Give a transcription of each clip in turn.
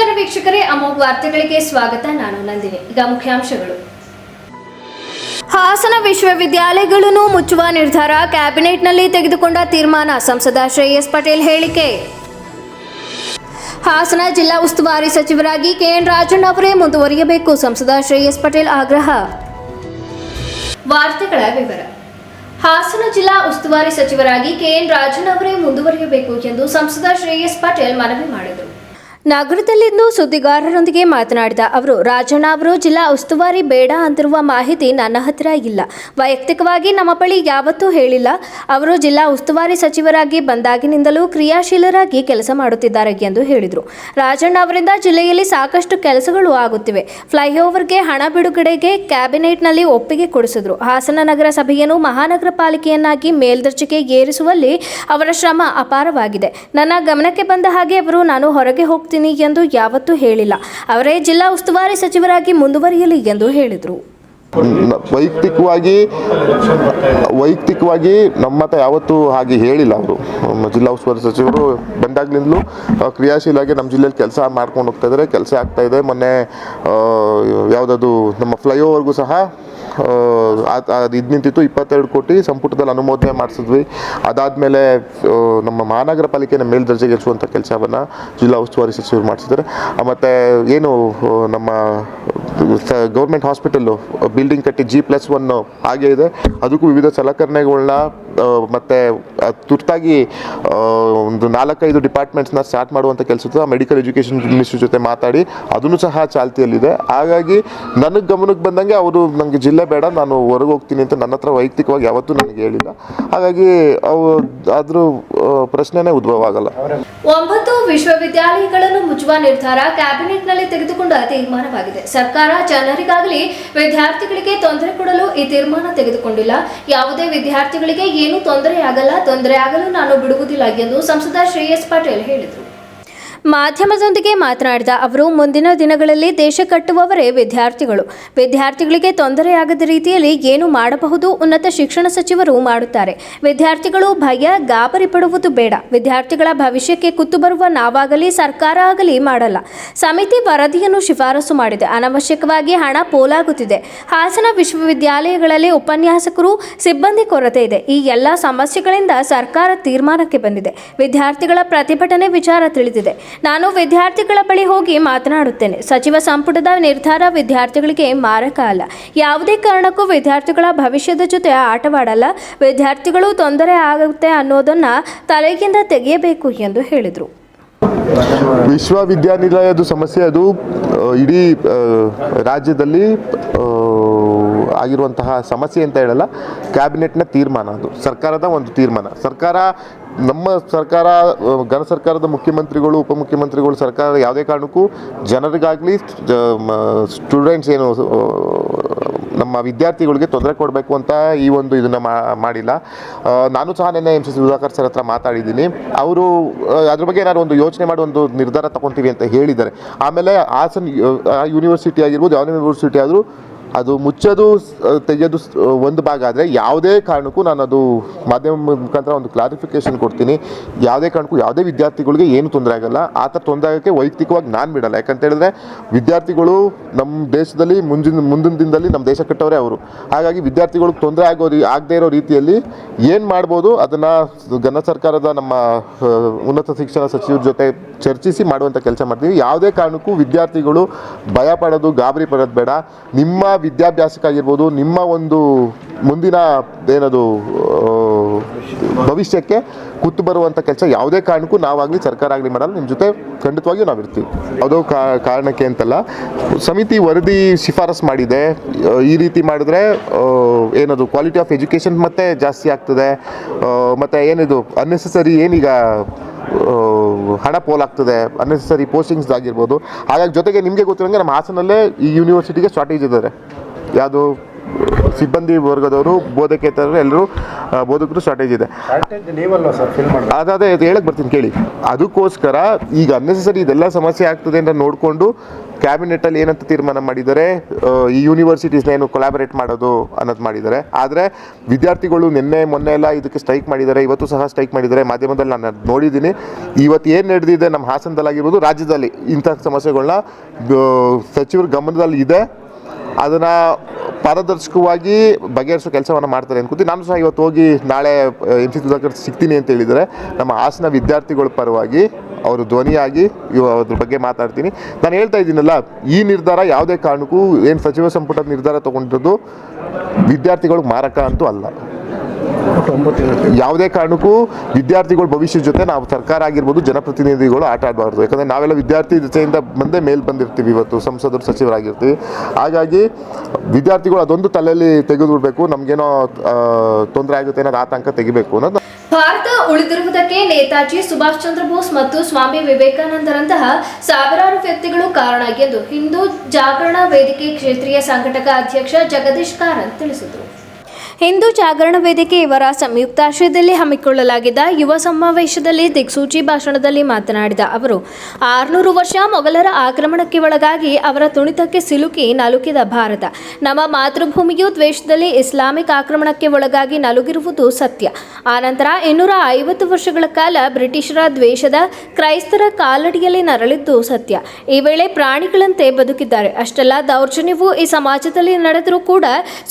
ನಮಸ್ಕಾರ ವೀಕ್ಷಕರೇ, ಅಮೋಘ ವಾರ್ತೆಗಳಿಗೆ ಸ್ವಾಗತ. ನಾನು ನಂದಿನಿ. ಈಗ ಮುಖ್ಯಾಂಶಗಳು. ಹಾಸನ ವಿಶ್ವವಿದ್ಯಾಲಯಗಳನ್ನು ಮುಚ್ಚುವ ನಿರ್ಧಾರ ಕ್ಯಾಬಿನೆಟ್ನಲ್ಲಿ ತೆಗೆದುಕೊಂಡ ತೀರ್ಮಾನ ಸಂಸದ ಶ್ರೇಯಸ್ ಪಟೇಲ್ ಹೇಳಿಕೆ. ಹಾಸನ ಜಿಲ್ಲಾ ಉಸ್ತುವಾರಿ ಸಚಿವರಾಗಿ ಕೆಎನ್ ರಾಜಣ್ಣ ಅವರೇ ಮುಂದುವರಿಯಬೇಕು ಸಂಸದ ಶ್ರೇಯಸ್ ಪಟೇಲ್ ಆಗ್ರಹ. ವಾರ್ತೆಗಳ ವಿವರ. ಹಾಸನ ಜಿಲ್ಲಾ ಉಸ್ತುವಾರಿ ಸಚಿವರಾಗಿ ಕೆಎನ್ ರಾಜಣ್ಣ ಅವರೇ ಮುಂದುವರಿಯಬೇಕು ಎಂದು ಸಂಸದ ಶ್ರೇಯಸ್ ಪಟೇಲ್ ಮನವಿ ಮಾಡಿದರು. ನಗರದಲ್ಲಿಂದು ಸುದ್ದಿಗಾರರೊಂದಿಗೆ ಮಾತನಾಡಿದ ಅವರು ರಾಜಣ್ಣ ಅವರು ಜಿಲ್ಲಾ ಉಸ್ತುವಾರಿ ಬೇಡ ಅಂತಿರುವ ಮಾಹಿತಿ ನನ್ನ ಹತ್ತಿರ ಇಲ್ಲ. ವೈಯಕ್ತಿಕವಾಗಿ ನಮ್ಮ ಬಳಿ ಯಾವತ್ತೂ ಹೇಳಿಲ್ಲ. ಅವರು ಜಿಲ್ಲಾ ಉಸ್ತುವಾರಿ ಸಚಿವರಾಗಿ ಬಂದಾಗಿನಿಂದಲೂ ಕ್ರಿಯಾಶೀಲರಾಗಿ ಕೆಲಸ ಮಾಡುತ್ತಿದ್ದಾರೆ ಎಂದು ಹೇಳಿದರು. ರಾಜಣ್ಣ ಅವರಿಂದ ಜಿಲ್ಲೆಯಲ್ಲಿ ಸಾಕಷ್ಟು ಕೆಲಸಗಳು ಆಗುತ್ತಿವೆ. ಫ್ಲೈಓವರ್ಗೆ ಹಣ ಬಿಡುಗಡೆಗೆ ಕ್ಯಾಬಿನೆಟ್ನಲ್ಲಿ ಒಪ್ಪಿಗೆ ಕೊಡಿಸಿದರು. ಹಾಸನ ನಗರ ಸಭೆಯನ್ನು ಮಹಾನಗರ ಪಾಲಿಕೆಯನ್ನಾಗಿ ಮೇಲ್ದರ್ಜೆಗೆ ಏರಿಸುವಲ್ಲಿ ಅವರ ಶ್ರಮ ಅಪಾರವಾಗಿದೆ. ನನ್ನ ಗಮನಕ್ಕೆ ಬಂದ ಹಾಗೆ ಅವರು ನಾನು ಹೊರಗೆ ಹೋಗ್ತೀನಿ ಎಂದು ಯಾವತ್ತೂ ಹೇಳಿಲ್ಲ. ಅವರೇ ಜಿಲ್ಲಾ ಉಸ್ತುವಾರಿ ಸಚಿವರಾಗಿ ಮುಂದುವರಿಯಲಿ ಎಂದು ಹೇಳಿದರು. ವೈಯಕ್ತಿಕವಾಗಿ ವೈಯಕ್ತಿಕವಾಗಿ ನಮ್ಮ ಮತ ಯಾವತ್ತೂ ಹಾಗೆ ಹೇಳಿಲ್ಲ ಅವರು. ಜಿಲ್ಲಾ ಉಸ್ತುವಾರಿ ಸಚಿವರು ಬಂದಾಗ್ಲಿಂದಲೂ ಕ್ರಿಯಾಶೀಲವಾಗಿ ನಮ್ಮ ಜಿಲ್ಲೆಯಲ್ಲಿ ಕೆಲಸ ಮಾಡ್ಕೊಂಡು ಹೋಗ್ತಾ ಇದ್ದಾರೆ. ಕೆಲಸ ಆಗ್ತಾ ಇದೆ. ಮೊನ್ನೆ ಯಾವುದಾದ್ರು ನಮ್ಮ ಫ್ಲೈಓವರ್ಗೂ ಸಹ ಅದು ಇದು ನಿಂತಿತ್ತು. ಇಪ್ಪತ್ತೆರಡು ಕೋಟಿ ಸಂಪುಟದಲ್ಲಿ ಅನುಮೋದನೆ ಮಾಡಿಸಿದ್ವಿ. ಅದಾದಮೇಲೆ ನಮ್ಮ ಮಹಾನಗರ ಪಾಲಿಕೆನ ಮೇಲ್ದರ್ಜೆಗೇರಿಸುವಂಥ ಕೆಲಸವನ್ನು ಜಿಲ್ಲಾ ಉಸ್ತುವಾರಿ ಸಚಿವರು ಮಾಡಿಸಿದ್ದಾರೆ. ಮತ್ತು ಏನು ನಮ್ಮ ಗೌರ್ಮೆಂಟ್ ಹಾಸ್ಪಿಟಲ್ಲು ಬಿಲ್ಡಿಂಗ್ ಕಟ್ಟಿ ಜಿ ಪ್ಲಸ್ ಒನ್ನು ಹಾಗೆ ಇದೆ. ಅದಕ್ಕೂ ವಿವಿಧ ಸಲಕರಣೆಗಳನ್ನ ಮತ್ತು ತುರ್ತಾಗಿ ಒಂದು ನಾಲ್ಕೈದು ಡಿಪಾರ್ಟ್ಮೆಂಟ್ಸ್ನ ಸ್ಟಾರ್ಟ್ ಮಾಡುವಂಥ ಕೆಲಸ ಮೆಡಿಕಲ್ ಎಜುಕೇಷನ್ ಮಿನಿಸ್ಟ್ರಿ ಜೊತೆ ಮಾತಾಡಿ ಅದನ್ನು ಸಹ ಚಾಲ್ತಿಯಲ್ಲಿದೆ. ಹಾಗಾಗಿ ನನಗೆ ಗಮನಕ್ಕೆ ಬಂದಂಗೆ ಅವರು ನನಗೆ ಜಿಲ್ಲೆ ಬೇಡ ನಾನು ಹೊರಗೆ ಹೋಗ್ತೀನಿ ಅಂತ ನನ್ನ ಹತ್ರ ವೈಯಕ್ತಿಕವಾಗಿ ಯಾವತ್ತೂ ನನಗೆ ಹೇಳಿಲ್ಲ. ಹಾಗಾಗಿ ಅವು ಅದ್ರ ಆ, ಪ್ರಶ್ನೆನೇ ಉದ್ಭವ ಆಗಲ್ಲ ಒಂಬತ್ತು ವಿಶ್ವವಿದ್ಯಾಲಯಗಳನ್ನು ಮುಚ್ಚುವ ನಿರ್ಧಾರ ಕ್ಯಾಬಿನೆಟ್ನಲ್ಲಿ ತೆಗೆದುಕೊಂಡ ತೀರ್ಮಾನವಾಗಿದೆ. ಸರ್ಕಾರ ಜನರಿಗಾಗಲಿ ವಿದ್ಯಾರ್ಥಿಗಳಿಗೆ ತೊಂದರೆ ಕೊಡಲು ಈ ತೀರ್ಮಾನ ತೆಗೆದುಕೊಂಡಿಲ್ಲ. ಯಾವುದೇ ವಿದ್ಯಾರ್ಥಿಗಳಿಗೆ ಏನೂ ತೊಂದರೆಯಾಗಲ್ಲ ತೊಂದರೆ ಆಗಲು ನಾನು ಬಿಡುವುದಿಲ್ಲ ಎಂದು ಸಂಸದ ಶ್ರೇಯಸ್ ಪಟೇಲ್ ಹೇಳಿದರು. ಮಾಧ್ಯಮದೊಂದಿಗೆ ಮಾತನಾಡಿದ ಅವರು, ಮುಂದಿನ ದಿನಗಳಲ್ಲಿ ದೇಶ ಕಟ್ಟುವವರೇ ವಿದ್ಯಾರ್ಥಿಗಳು. ವಿದ್ಯಾರ್ಥಿಗಳಿಗೆ ತೊಂದರೆಯಾಗದ ರೀತಿಯಲ್ಲಿ ಏನು ಮಾಡಬಹುದು ಉನ್ನತ ಶಿಕ್ಷಣ ಸಚಿವರು ಮಾಡುತ್ತಾರೆ. ವಿದ್ಯಾರ್ಥಿಗಳು ಭಯ, ಗಾಬರಿ ಪಡುವುದು ಬೇಡ. ವಿದ್ಯಾರ್ಥಿಗಳ ಭವಿಷ್ಯಕ್ಕೆ ಕುತ್ತು ಬರುವ ನಾವಾಗಲಿ, ಸರ್ಕಾರ ಆಗಲಿ ಮಾಡಲ್ಲ. ಸಮಿತಿ ವರದಿಯನ್ನು ಶಿಫಾರಸು ಮಾಡಿದೆ. ಅನವಶ್ಯಕವಾಗಿ ಹಣ ಪೋಲಾಗುತ್ತಿದೆ. ಹಾಸನ ವಿಶ್ವವಿದ್ಯಾಲಯಗಳಲ್ಲಿ ಉಪನ್ಯಾಸಕರು ಸಿಬ್ಬಂದಿ ಕೊರತೆ ಇದೆ. ಈ ಎಲ್ಲ ಸಮಸ್ಯೆಗಳಿಂದ ಸರ್ಕಾರ ತೀರ್ಮಾನಕ್ಕೆ ಬಂದಿದೆ. ವಿದ್ಯಾರ್ಥಿಗಳ ಪ್ರತಿಭಟನೆ ವಿಚಾರ ತಿಳಿದಿದೆ. ನಾನು ವಿದ್ಯಾರ್ಥಿಗಳ ಬಳಿ ಹೋಗಿ ಮಾತನಾಡುತ್ತೇನೆ. ಸಚಿವ ಸಂಪುಟದ ನಿರ್ಧಾರ ವಿದ್ಯಾರ್ಥಿಗಳಿಗೆ ಮಾರಕ ಅಲ್ಲ. ಯಾವುದೇ ಕಾರಣಕ್ಕೂ ವಿದ್ಯಾರ್ಥಿಗಳ ಭವಿಷ್ಯದ ಜೊತೆ ಆಟವಾಡಲ್ಲ. ವಿದ್ಯಾರ್ಥಿಗಳು ತೊಂದರೆ ಆಗುತ್ತೆ ಅನ್ನೋದನ್ನ ತಲೆಗಿಂದ ತೆಗೆಯಬೇಕು ಎಂದು ಹೇಳಿದರು. ವಿಶ್ವವಿದ್ಯಾನಿಲಯದ ಸಮಸ್ಯೆ ಅದು ಇಡೀ ರಾಜ್ಯದಲ್ಲಿ ಆಗಿರುವಂತಹ ಸಮಸ್ಯೆ ಅಂತ ಹೇಳಲ್ಲ, ಕ್ಯಾಬಿನೆಟ್ನ ತೀರ್ಮಾನ ಅದು, ಸರ್ಕಾರದ ಒಂದು ತೀರ್ಮಾನ. ಸರ್ಕಾರ, ನಮ್ಮ ಸರ್ಕಾರ ಗಣ ಸರ್ಕಾರದ ಮುಖ್ಯಮಂತ್ರಿಗಳು ಉಪಮುಖ್ಯಮಂತ್ರಿಗಳು ಸರ್ಕಾರ ಯಾವುದೇ ಕಾರಣಕ್ಕೂ ಜನರಿಗಾಗಲಿ ಸ್ಟೂಡೆಂಟ್ಸ್ ಏನು ನಮ್ಮ ವಿದ್ಯಾರ್ಥಿಗಳಿಗೆ ತೊಂದರೆ ಕೊಡಬೇಕು ಅಂತ ಈ ಒಂದು ಇದನ್ನು ಮಾಡಿಲ್ಲ. ನಾನು ಸಹ ನಿನ್ನೆ ಎಂ ಸಿ ಸುಧಾಕರ್ ಸರ್ ಹತ್ರ ಮಾತಾಡಿದ್ದೀನಿ. ಅವರು ಅದ್ರ ಬಗ್ಗೆ ಏನಾದ್ರು ಒಂದು ಯೋಚನೆ ಮಾಡಿ ಒಂದು ನಿರ್ಧಾರ ತಗೊತೀವಿ ಅಂತ ಹೇಳಿದ್ದಾರೆ. ಆಮೇಲೆ ಹಾಸನ್ ಯೂನಿವರ್ಸಿಟಿ ಆಗಿರ್ಬೋದು, ಯಾವ ಯೂನಿವರ್ಸಿಟಿ ಆದರೂ ಅದು ಮುಚ್ಚೋದು ತೆಗೆಯೋದು ಒಂದು ಭಾಗ ಆದರೆ ಯಾವುದೇ ಕಾರಣಕ್ಕೂ ನಾನು ಅದು ಮಾಧ್ಯಮ ಮುಖಾಂತರ ಒಂದು ಕ್ಲಾರಿಫಿಕೇಶನ್ ಕೊಡ್ತೀನಿ. ಯಾವುದೇ ಕಾರಣಕ್ಕೂ ಯಾವುದೇ ವಿದ್ಯಾರ್ಥಿಗಳಿಗೆ ಏನು ತೊಂದರೆ ಆಗಲ್ಲ. ಆ ಥರ ತೊಂದರೆ ಆಗೋಕ್ಕೆ ವೈಯಕ್ತಿಕವಾಗಿ ನಾನು ಬಿಡಲ್ಲ. ಯಾಕಂತ ಹೇಳಿದ್ರೆ ವಿದ್ಯಾರ್ಥಿಗಳು ನಮ್ಮ ದೇಶದಲ್ಲಿ ಮುಂದಿನ ಮುಂದಿನ ದಿನದಲ್ಲಿ ನಮ್ಮ ದೇಶ ಕಟ್ಟವರೇ ಅವರು. ಹಾಗಾಗಿ ವಿದ್ಯಾರ್ಥಿಗಳಿಗೆ ತೊಂದರೆ ಆಗೋ ಆಗದೇ ಇರೋ ರೀತಿಯಲ್ಲಿ ಏನು ಮಾಡ್ಬೋದು ಅದನ್ನು ಘನ ಸರ್ಕಾರದ ನಮ್ಮ ಉನ್ನತ ಶಿಕ್ಷಣ ಸಚಿವರ ಜೊತೆ ಚರ್ಚಿಸಿ ಮಾಡುವಂಥ ಕೆಲಸ ಮಾಡ್ತೀವಿ. ಯಾವುದೇ ಕಾರಣಕ್ಕೂ ವಿದ್ಯಾರ್ಥಿಗಳು ಭಯ ಪಡೋದು, ಗಾಬರಿ ಪಡೋದು ಬೇಡ. ನಿಮ್ಮ ವಿದ್ಯಾಭ್ಯಾಸಕ್ಕಾಗಿರ್ಬೋದು, ನಿಮ್ಮ ಒಂದು ಮುಂದಿನ ಏನದು ಭವಿಷ್ಯಕ್ಕೆ ಕುತ್ತು ಬರುವಂಥ ಕೆಲಸ ಯಾವುದೇ ಕಾರಣಕ್ಕೂ ನಾವಾಗಲಿ ಸರ್ಕಾರ ಆಗಲಿ ಮಾಡಲ್ಲ ನಿಮ್ಮ ಜೊತೆ ಖಂಡಿತವಾಗಿಯೂ ನಾವು ಇರ್ತೀವಿ. ಯಾವುದೋ ಕಾರಣಕ್ಕೆ ಅಂತಲ್ಲ. ಸಮಿತಿ ವರದಿ ಶಿಫಾರಸ್ ಮಾಡಿದೆ. ಈ ರೀತಿ ಮಾಡಿದ್ರೆ ಏನದು ಕ್ವಾಲಿಟಿ ಆಫ್ ಎಜುಕೇಷನ್ ಮತ್ತೆ ಜಾಸ್ತಿ ಆಗ್ತದೆ. ಮತ್ತು ಏನಿದು ಅನ್ನೆಸೆಸರಿ ಏನೀಗ ಹಣ ಪೋಲಾಗ್ತದೆ ಅನ್ನೆಸರಿ ಪೋಸ್ಟಿಂಗ್ಸ್ ಆಗಿರ್ಬೋದು. ಹಾಗಾಗಿ ಜೊತೆಗೆ ನಿಮಗೆ ಗೊತ್ತಿರೋಂಗೆ ನಮ್ಮ ಹಾಸನಲ್ಲೇ ಈ ಯೂನಿವರ್ಸಿಟಿಗೆ ಶಾರ್ಟೇಜ್ ಇದ್ದಾರೆ. ಯಾವುದು ಸಿಬ್ಬಂದಿ ವರ್ಗದವರು ಬೋಧಕೇತರರು ಎಲ್ಲರೂ ಬೋಧಕರು ಶಾರ್ಟೇಜ್ ಇದೆ. ಅದಾದ ಹೇಳಕ್ ಬರ್ತೀನಿ ಕೇಳಿ. ಅದಕ್ಕೋಸ್ಕರ ಈಗ ಅನ್ನೆಸರಿ ಇದೆಲ್ಲ ಸಮಸ್ಯೆ ಆಗ್ತದೆ ಅಂತ ನೋಡಿಕೊಂಡು ಕ್ಯಾಬಿನೆಟಲ್ಲಿ ಏನಂತ ತೀರ್ಮಾನ ಮಾಡಿದ್ದಾರೆ ಈ ಯೂನಿವರ್ಸಿಟೀಸ್ನ ಏನು ಕೊಲಾಬರೇಟ್ ಮಾಡೋದು ಅನ್ನೋದು ಮಾಡಿದ್ದಾರೆ. ಆದರೆ ವಿದ್ಯಾರ್ಥಿಗಳು ನಿನ್ನೆ, ಮೊನ್ನೆ ಎಲ್ಲ ಇದಕ್ಕೆ ಸ್ಟ್ರೈಕ್ ಮಾಡಿದ್ದಾರೆ, ಇವತ್ತು ಸಹ ಸ್ಟ್ರೈಕ್ ಮಾಡಿದ್ದಾರೆ. ಮಾಧ್ಯಮದಲ್ಲಿ ನಾನು ನೋಡಿದ್ದೀನಿ. ಇವತ್ತು ಏನು ನಡೆದಿದೆ ನಮ್ಮ ಹಾಸನದಲ್ಲಾಗಿರ್ಬೋದು ರಾಜ್ಯದಲ್ಲಿ ಇಂಥ ಸಮಸ್ಯೆಗಳನ್ನ ಸಚಿವರ ಗಮನದಲ್ಲಿ ಇದೆ. ಅದನ್ನು ಪಾರದರ್ಶಕವಾಗಿ ಬಗೆಹರಿಸೋ ಕೆಲಸವನ್ನು ಮಾಡ್ತಾರೆ ಅನ್ಕೋತೀನಿ. ನಾನು ಸಹ ಇವತ್ತು ಹೋಗಿ ನಾಳೆ ಎಂ ಸಿ ಸುಧಾಕರ್ ಸಿಗ್ತೀನಿ ಅಂತ ಹೇಳಿದರೆ ನಮ್ಮ ಹಾಸನ ವಿದ್ಯಾರ್ಥಿಗಳ ಪರವಾಗಿ ಅವರು ಧ್ವನಿಯಾಗಿ ಅದ್ರ ಬಗ್ಗೆ ಮಾತಾಡ್ತೀನಿ. ನಾನು ಹೇಳ್ತಾ ಇದ್ದೀನಲ್ಲ, ಈ ನಿರ್ಧಾರ ಯಾವುದೇ ಕಾರಣಕ್ಕೂ ಏನು ಸಚಿವ ಸಂಪುಟದ ನಿರ್ಧಾರ ತೊಗೊಂಡಿರೋದು ವಿದ್ಯಾರ್ಥಿಗಳಿಗೆ ಮಾರಕ ಅಂತೂ ಅಲ್ಲ. ಯಾವುದೇ ಕಾರಣಕ್ಕೂ ವಿದ್ಯಾರ್ಥಿಗಳು ಭವಿಷ್ಯದ ಜೊತೆ ನಾವು ಸರ್ಕಾರ ಆಗಿರ್ಬೋದು, ಜನಪ್ರತಿನಿಧಿಗಳು ಆಟ ಆಡಬಾರ್ದು. ಯಾಕಂದರೆ ನಾವೆಲ್ಲ ವಿದ್ಯಾರ್ಥಿ ಜೊತೆಯಿಂದ ಬಂದೇ ಮೇಲ್ ಬಂದಿರ್ತೀವಿ ಇವತ್ತು, ಸಂಸದರು, ಸಚಿವರಾಗಿರ್ತೀವಿ. ಹಾಗಾಗಿ ವಿದ್ಯಾರ್ಥಿಗಳು ಅದೊಂದು ತಲೆಯಲ್ಲಿ ತೆಗೆದುಬಿಡಬೇಕು, ನಮಗೇನೋ ತೊಂದರೆ ಆಗುತ್ತೆ ಅನ್ನೋದು ಆತಂಕ ತೆಗಿಬೇಕು ಅನ್ನೋದು ಭಾರತ ಉಳಿದಿರುವುದಕ್ಕೆ ನೇತಾಜಿ ಸುಭಾಷ್ ಚಂದ್ರ ಬೋಸ್ ಮತ್ತು ಸ್ವಾಮಿ ವಿವೇಕಾನಂದರಂತಹ ಸಾವಿರಾರು ವ್ಯಕ್ತಿಗಳು ಕಾರಣ ಎಂದು ಹಿಂದೂ ಜಾಗರಣ ವೇದಿಕೆ ಕ್ಷೇತ್ರೀಯ ಸಂಘಟಕ ಅಧ್ಯಕ್ಷ ಜಗದೀಶ್ ಕಾರಂತ್ ತಿಳಿಸಿದರು. ಹಿಂದೂ ಜಾಗರಣ ವೇದಿಕೆ ಇವರ ಸಂಯುಕ್ತಾಶ್ರಯದಲ್ಲಿ ಹಮ್ಮಿಕೊಳ್ಳಲಾಗಿದ್ದ ಯುವ ಸಮಾವೇಶದಲ್ಲಿ ದಿಕ್ಸೂಚಿ ಭಾಷಣದಲ್ಲಿ ಮಾತನಾಡಿದ ಅವರು, ಆರುನೂರು ವರ್ಷ ಮೊಘಲರ ಆಕ್ರಮಣಕ್ಕೆ ಒಳಗಾಗಿ ಅವರ ತುಣಿತಕ್ಕೆ ಸಿಲುಕಿ ನಲುಕಿದ ಭಾರತ. ನಮ್ಮ ಮಾತೃಭೂಮಿಯು ದ್ವೇಷದಲ್ಲಿ ಇಸ್ಲಾಮಿಕ್ ಆಕ್ರಮಣಕ್ಕೆ ಒಳಗಾಗಿ ನಲುಗಿರುವುದು ಸತ್ಯ. ಆನಂತರ ಇನ್ನೂರ ಐವತ್ತು ವರ್ಷಗಳ ಕಾಲ ಬ್ರಿಟಿಷರ ದ್ವೇಷದ ಕ್ರೈಸ್ತರ ಕಾಲಡಿಯಲ್ಲಿ ನರಳಿದ್ದು ಸತ್ಯ. ಈ ವೇಳೆ ಪ್ರಾಣಿಗಳಂತೆ ಬದುಕಿದ್ದಾರೆ. ಅಷ್ಟೆಲ್ಲ ದೌರ್ಜನ್ಯವು ಈ ಸಮಾಜದಲ್ಲಿ ನಡೆದರೂ ಕೂಡ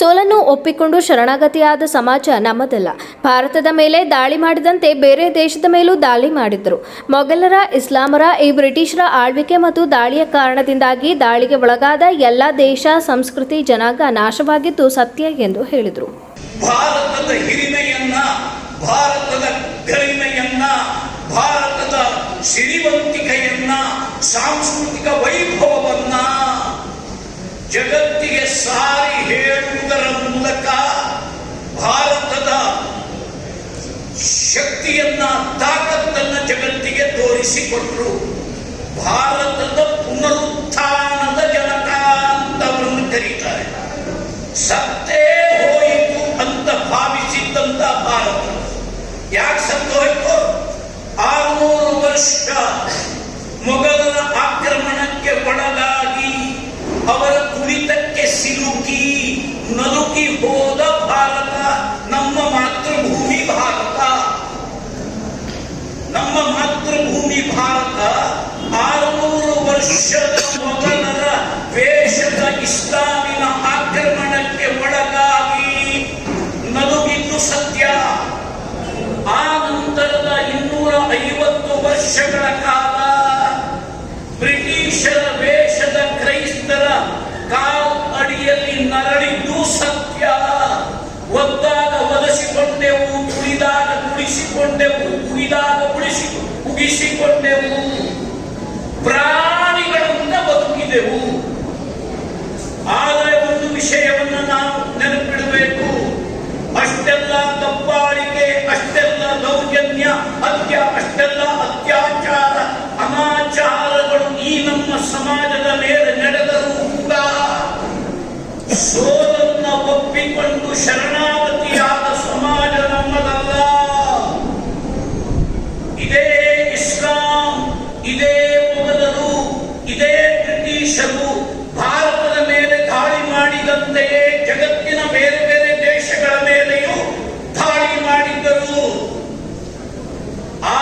ಸೋಲನ್ನು ಒಪ್ಪಿಕೊಂಡು ಶರಣಾಗತಿಯಾದ ಸಮಾಜ ನಮ್ಮದಲ್ಲ. ಭಾರತದ ಮೇಲೆ ದಾಳಿ ಮಾಡಿದಂತೆ ಬೇರೆ ದೇಶದ ಮೇಲೂ ದಾಳಿ ಮಾಡಿದ್ರು. ಮೊಘಲರ, ಇಸ್ಲಾಮರ ಈ ಬ್ರಿಟಿಷರ ಆಳ್ವಿಕೆ ಮತ್ತು ದಾಳಿಯ ಕಾರಣದಿಂದಾಗಿ ದಾಳಿಗೆ ಒಳಗಾದ ಎಲ್ಲ ದೇಶ, ಸಂಸ್ಕೃತಿ, ಜನಾಂಗ ನಾಶವಾಗಿದ್ದು ಸತ್ಯ ಎಂದು ಹೇಳಿದರು. ಭಾರತದ ಹಿರಿಮೆಯನ್ನ, ಭಾರತದ ಗರಿಮೆಯನ್ನ ಭಾರತದ ಸಿರಿವಂತಿಕೆಯನ್ನ ಸಾಂಸ್ಕೃತಿಕ ವೈಭವವನ್ನ ಜಗತ್ತಿಗೆ ಸಾರಿ ಹೇಳುವುದರ ಮೂಲಕ ಭಾರತದ ಶಕ್ತಿಯನ್ನ, ತಾಕತ್ತನ್ನ ಜಗತ್ತಿಗೆ ತೋರಿಸಿಕೊಟ್ರು. ಭಾರತದ ಪುನರುತ್ಥಾನದ ಜನಕ ಅಂತ ಅವರನ್ನು ಕರೀತಾರೆ. ಸತ್ತೇ ಹೋಯಿತು ಅಂತ ಭಾವಿಸಿದ್ದಂತ ಭಾರತ. ಯಾಕೆ ಸತ್ತು ಹೋಯ್ತು? ಆರುನೂರು ವರ್ಷ ಮೊಘಲರ ಆಕ್ರಮಣಕ್ಕೆ ಒಳಗಾಗಿ ನಲುಕಿ ಹೋದ ಭಾರತ, ನಮ್ಮ ಮಾತೃಭೂಮಿ ಭಾರತ. ನಮ್ಮ ಮಾತೃಭೂಮಿ ಭಾರತ, ಆರುನೂರು ವರ್ಷದ ಮೊದಲರ ವೇಷದ ಇಸ್ಲಾಮಿನ ಆಕ್ರಮಣಕ್ಕೆ ಒಳಗಾಗಿ ನದುಗಿದ್ದು ಸತ್ಯ. ಆ ನಂತರದ ಇನ್ನೂರ ಐವತ್ತು ವರ್ಷಗಳ ಕಾಲ ಬ್ರಿಟಿಷರ ವೇಷದ ಕ್ರೈಸ್ತರ ಕಾಲ್ ಅಡಿಯಲ್ಲಿ ನರಳಿದ್ದು ಸತ್ಯ ಒದ್ದಾಗ ಒದಸಿಕೊಂಡೆವು ಕುಡಿದಾಗ ಕುಡಿದಾಗ ಉಳಿಸಿ ಉಗಿಸಿಕೊಂಡೆವು ಪ್ರಾಣಿಗಳಿಂದ ಬದುಕಿದೆವು. ಆದರೆ ಒಂದು ವಿಷಯವನ್ನು ನಾವು ನೆನಪಿಡಬೇಕು. ಅಷ್ಟೆಲ್ಲ ತಪ್ಪಾಳಿಕೆ ಅಷ್ಟೆಲ್ಲ ದೌರ್ಜನ್ಯ, ಅತ್ಯ, ಅಷ್ಟೆಲ್ಲ ಅತ್ಯಾಚಾರ, ಅನಾಚಾರಗಳು ಈ ನಮ್ಮ ಸಮಾಜದ ಮೇಲೆ ನಡೆದರೂ ಕೂಡ ಸೋಲನ್ನ ಒಪ್ಪಿಕೊಂಡು ಶರಣಾಗತಿಯಾದ ಸಮಾಜ ನಮ್ಮದಲ್ಲ ಇದೇ ಇಸ್ಲಾಂ ಇದೇ ಮೊಘಲರು ಇದೇ ಬ್ರಿಟಿಷರು ಭಾರತದ ಮೇಲೆ ದಾಳಿ ಮಾಡಿದಂತೆಯೇ ಜಗತ್ತಿನ ಬೇರೆ ಬೇರೆ ದೇಶಗಳ ಮೇಲೆಯೂ ದಾಳಿ ಮಾಡಿದ್ದರು ಆ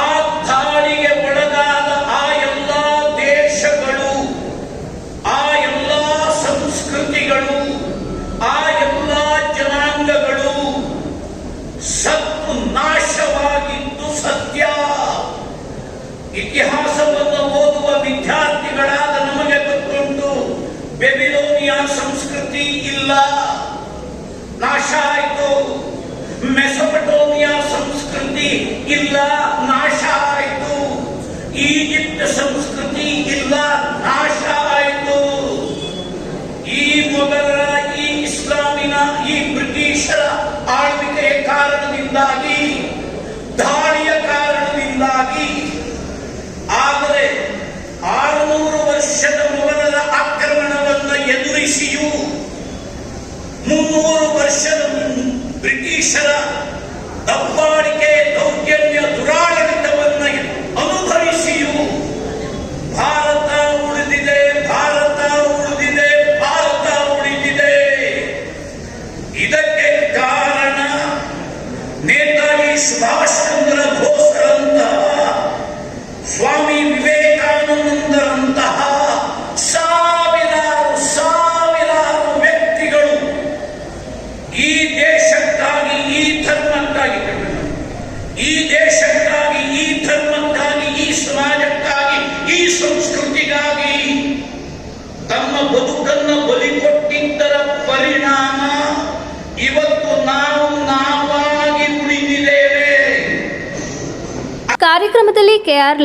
ದಾಳಿಗೆ ಒಳಗಾದ ಆ ಎಲ್ಲ ದೇಶಗಳು ಆ ಎಲ್ಲ ಸಂಸ್ಕೃತಿಗಳು ಆ ಎಲ್ಲ ಜನಾಂಗಗಳು ಸತ್ತು ನಾಶವಾಗಿದ್ದು ಸತ್ಯ ಇತಿಹಾಸವನ್ನು ಓದುವ ವಿದ್ಯಾರ್ಥಿಗಳಾದ ನಮಗೆ ಗೊತ್ತುಂಟು ಬೆಬಿಲೋನಿಯಾ ಸಂಸ್ಕೃತಿ ಇಲ್ಲ ನಾಶ ಆಯಿತು ಮೆಸೊಪಟೋಮಿಯಾ ಸಂಸ್ಕೃತಿ ಇಲ್ಲ ನಾಶ ಆಯಿತು. ಈಜಿಪ್ಟ್ ಸಂಸ್ಕೃತಿ ಇಲ್ಲ ನಾಶ ಆಯಿತು. ಈ ಮೊದಲ ಈ ಇಸ್ಲಾಮಿನ, ಈ ಬ್ರಿಟಿಷರ ಆಳ್ವಿಕೆಯ ಕಾರಣದಿಂದಾಗಿ, ದಾಳಿಯ ಕಾರಣದಿಂದಾಗಿ, ಆದರೆ ಆರುನೂರು ವರ್ಷದ ಮೊಘಲರ ಆಕ್ರಮಣವನ್ನು ಎದುರಿಸಿಯೂ, ಮುನ್ನೂರು ವರ್ಷದ ಬ್ರಿಟಿಷರ